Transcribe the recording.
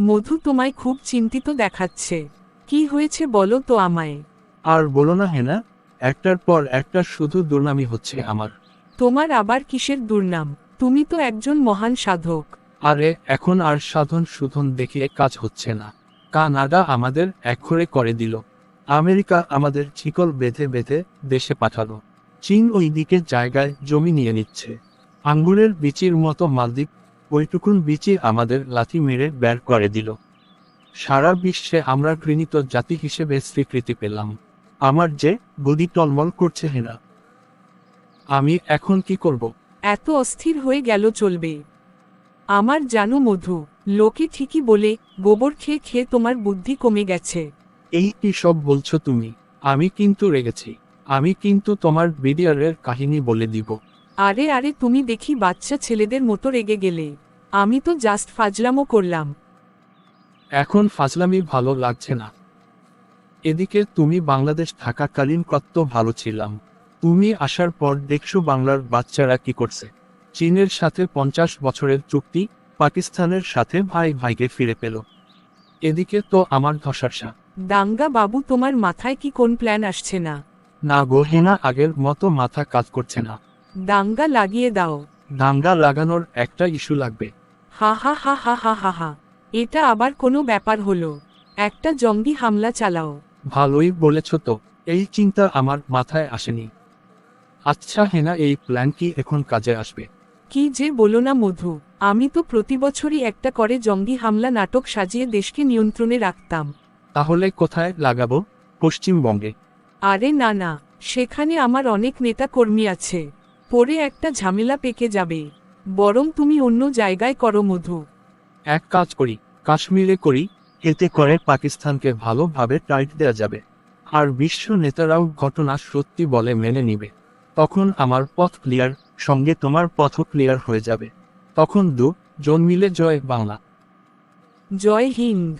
মধু তোমায় খুব চিন্তিত দেখাচ্ছে। কি হয়েছে বলো তো আমায়। আর বলো না হেনা একটার পর একটা শুধু দুর্নামি হচ্ছে আমার। তোমার আবার কিসের দুর্নাম? তুমি তো একজন মহান সাধক। আরে এখন আর সাধন সুধন দেখিয়ে কাজ হচ্ছে না। কানাডা আমাদের একঘরে করে দিল। আমেরিকা আমাদের চিকল বেঁধে বেঁধে দেশে পাঠালো। চীন ওই দিকের জায়গায় জমি নিয়ে নিচ্ছে। আঙ্গুরের বিচির মতো মালদ্বীপ ওইটুকুন বিচি আমাদের লাথি মেরে বের করে দিল। সারা বিশ্বে আমরা ঘৃণিত জাতি হিসেবে স্বীকৃতি পেলাম। আমার যে বুদ্ধি টলমল করছে হেনা। আমি এখন কি করব? এত অস্থির হয়ে গেল চলবে। আমার জানো মধু লোকে ঠিকই বলে গোবর খেয়ে খেয়ে তোমার বুদ্ধি কমে গেছে। এই কি সব বলছো তুমি? আমি কিন্তু রেগেছি। আমি কিন্তু তোমার বিডিআরের কাহিনী বলে দিব। আরে আরে তুমি দেখি বাচ্চা ছেলেদের মতো রেগে গেলে। আমি তো জাস্ট ফাজলামো করলাম। এখন ফাজলামি ভালো লাগছে না। এদিকে তুমি বাংলাদেশ থাকাকালীন কত ভালো ছিলাম। তুমি আসার পর দেখছ বাংলার বাচ্চারা কি করছে। চীনের সাথে পঞ্চাশ বছরের চুক্তি পাকিস্তানের সাথে ভাই ভাইকে ফিরে পেল। এদিকে তো আমার ধসারসা দাঙ্গা বাবু তোমার মাথায় কি কোন প্ল্যান আসছে না? না গহেনা আগের মতো মাথা কাজ করছে না। দাঙ্গা লাগিয়ে দাও। দাঙ্গা লাগানোর একটা ইস্যু লাগবে। হা হা হা হা হা হা হা। এটা আবার কোনো ব্যাপার হলো। একটা জঙ্গি হামলা চালাও। ভালোই বলেছ তো। এই চিন্তা আমার মাথায় আসেনি। আচ্ছা হেনা এই প্ল্যান কি এখন কাজে আসবে? কি যে বলো না মধু। আমি তো প্রতি বছরই একটা করে জঙ্গি হামলা নাটক সাজিয়ে দেশকে নিয়ন্ত্রণে রাখতাম। তাহলে কোথায় লাগাবো? পশ্চিমবঙ্গে। আরে না না। সেখানে আমার অনেক নেতা কর্মী আছে। পরে একটা ঝামেলা পেকে যাবে। বরং তুমি অন্য জায়গায় করো মধু। এক কাজ করি কাশ্মীরে করি এতে করে পাকিস্তানকে ভালোভাবে টাইট দেওয়া যাবে। আর বিশ্ব নেতারাও ঘটনা সত্যি বলে মেনে নিবে। তখন আমার পথ ক্লিয়ার সঙ্গে তোমার পথ ক্লিয়ার হয়ে যাবে। তখন দু জন মিলে জয় বাংলা। জয় হিন্দ।